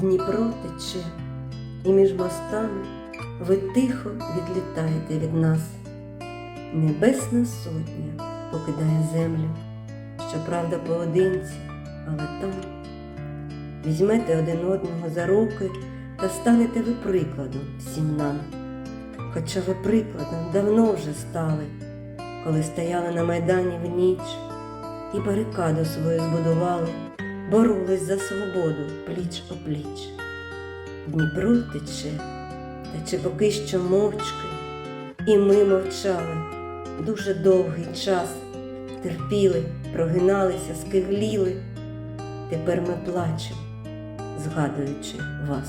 Дніпро тече, і між мостами ви тихо відлітаєте від нас. Небесна сотня покидає землю, щоправда, поодинці, але там візьмете один одного за руки та станете ви прикладом всім нам. Хоча ви прикладом давно вже стали, коли стояли на майдані в ніч і барикаду свою збудували, боролись за свободу пліч опліч. Дніпро тече, та чи поки що мовчки, і ми мовчали дуже довгий час, терпіли, прогиналися, скигліли. Тепер ми плачемо, згадуючи вас.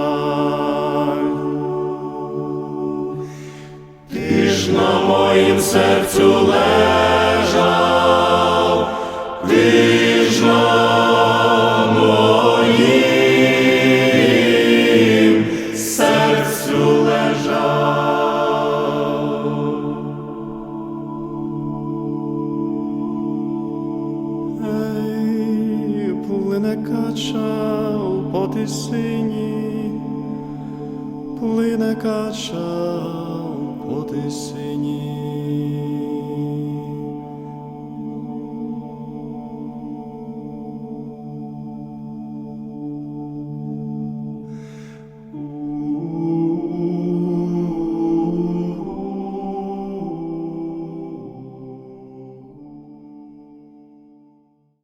Ж на моїм серцю лежав, ти ж на моїм серцю лежав. Ей, плине кача по тисині, плине кача по тисині.